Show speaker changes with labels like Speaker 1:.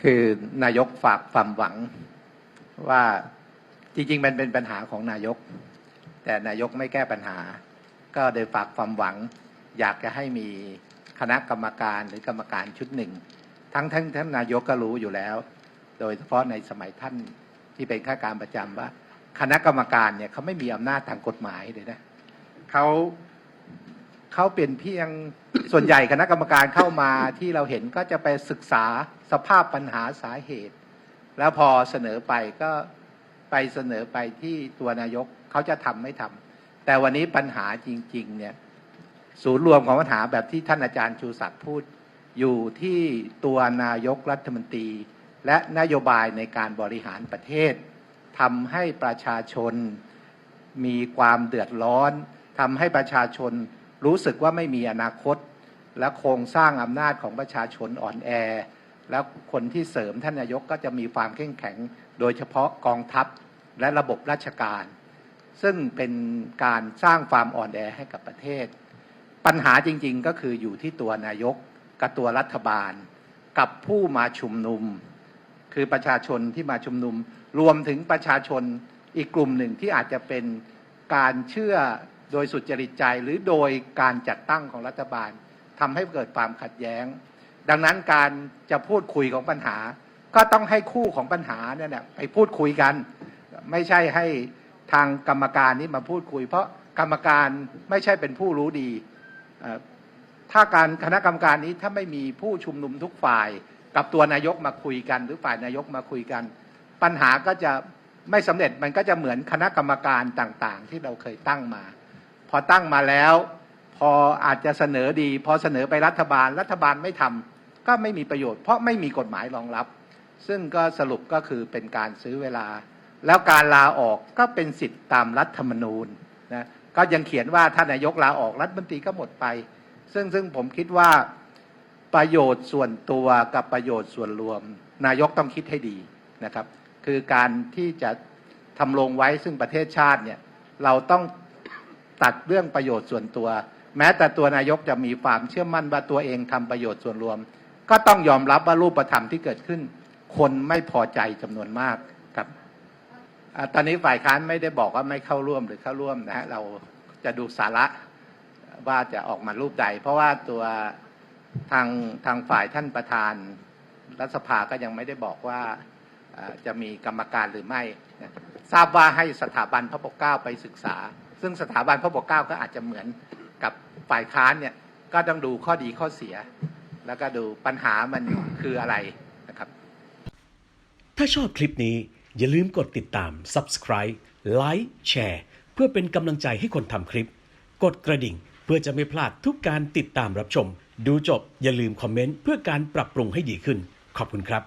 Speaker 1: คือนายกฝากความหวังว่าจริงๆ มันเป็นปัญหาของนายก แต่นายกไม่แก้ปัญหา ก็โดยฝากความหวัง อยากจะให้มีคณะกรรมการหรือกรรมการชุดหนึ่ง ทั้งท่านท่านนายกก็รู้อยู่แล้ว โดยเฉพาะในสมัยท่านที่เป็นข้าการประจำว่า คณะกรรมการเนี่ยเขาไม่มีอำนาจทางกฎหมายเลยนะเขา เขาเป็นเพียงส่วนใหญ่คณะกรรมการเข้ามาที่เราเห็นก็จะไปศึกษาสภาพปัญหาสาเหตุ แล้วพอเสนอไปก็ไปเสนอไปที่ตัวนายกเขาจะทำไม่ทำแต่วันนี้ปัญหาจริง ๆ เนี่ยศูนย์รวมของปัญหาแบบที่ท่านอาจารย์ชูศักดิ์พูด อยู่ที่ตัวนายกรัฐมนตรี และนโยบายในการบริหารประเทศทำให้ประชาชนมีความเดือดร้อนทำให้ประชาชน รู้สึกว่าไม่มีอนาคต และโครงสร้างอำนาจของประชาชนอ่อนแอ แล้วคนที่เสริมท่านนายกก็จะมีความเข้มแข็ง โดยเฉพาะกองทัพและระบบราชการ ซึ่งเป็นการสร้างความอ่อนแอให้กับประเทศ ปัญหาจริงๆก็คืออยู่ที่ตัวนายกกับตัวรัฐบาล กับผู้มาชุมนุม คือประชาชนที่มาชุมนุม รวมถึงประชาชนอีกกลุ่มหนึ่งที่อาจจะเป็นการเชื่อ โดยสุจริตใจหรือโดยการจัดตั้งของรัฐบาลทำให้เกิดความขัดแย้ง ดังนั้นการจะพูดคุยของปัญหา ก็ต้องให้คู่ของปัญหาเนี่ยไปพูดคุยกัน ไม่ใช่ให้ทางกรรมการนี้มาพูดคุย เพราะกรรมการไม่ใช่เป็นผู้รู้ดีถ้าการคณะกรรมการนี้ถ้าไม่มีผู้ชุมนุมทุกฝ่าย กับตัวนายกมาคุยกัน หรือฝ่ายนายกมาคุยกัน ปัญหาก็จะไม่สำเร็จมันก็จะเหมือนคณะกรรมการต่างๆ ที่เราเคยตั้งมา พอตั้งมาแล้ว พออาจจะเสนอดี พอเสนอไปรัฐบาลรัฐบาลไม่ทำก็ไม่มีประโยชน์เพราะไม่มีกฎหมายรองรับ ซึ่งก็สรุปก็คือเป็นการซื้อเวลา แล้วการลาออกก็เป็นสิทธิ์ตามรัฐธรรมนูญนะก็ยังเขียนว่าถ้านายกลาออกรัฐมนตรีก็หมดไป ซึ่งซึ่งผมคิดว่าประโยชน์ส่วนตัวกับประโยชน์ส่วนรวม นายกต้องคิดให้ดีนะครับ คือการที่จะทำลงไว้ซึ่งประเทศชาติเนี่ยเราต้อง ตัดเรื่องประโยชน์ส่วนตัว แม้แต่ตัวนายกจะมีความเชื่อมั่นว่าตัวเองทำประโยชน์ส่วนรวม ก็ต้องยอมรับว่ารูปธรรมที่เกิดขึ้น คนไม่พอใจจำนวนมากครับอตอนนี้ฝ่ายค้านไม่ได้บอกว่าไม่เข้าร่วมหรือเข้าร่วมนะฮะเราจะดูสาระว่าจะออกมารูปใด เพราะว่าตัวทางทางฝ่ายท่านประธานรัฐสภาก็ยังไม่ได้บอกว่าจะมีกรรมการหรือไม่ ทราบว่าให้สถาบันพระปกเกล้าไปศึกษา ซึ่งสถาบันพระปกเกล้าก็อาจจะเหมือนกับฝ่ายค้านเนี่ยก็ต้องดูข้อดีข้อเสีย แล้วก็ดูปัญหามันคืออะไรนะครับ
Speaker 2: ถ้าชอบคลิปนี้อย่าลืมกดติดตาม subscribe like แชร์เพื่อเป็นกำลังใจให้คนทำคลิป กดกระดิ่งเพื่อจะไม่พลาดทุกการติดตามรับชม ดูจบอย่าลืมคอมเมนต์เพื่อการปรับปรุงให้ดีขึ้น ขอบคุณครับ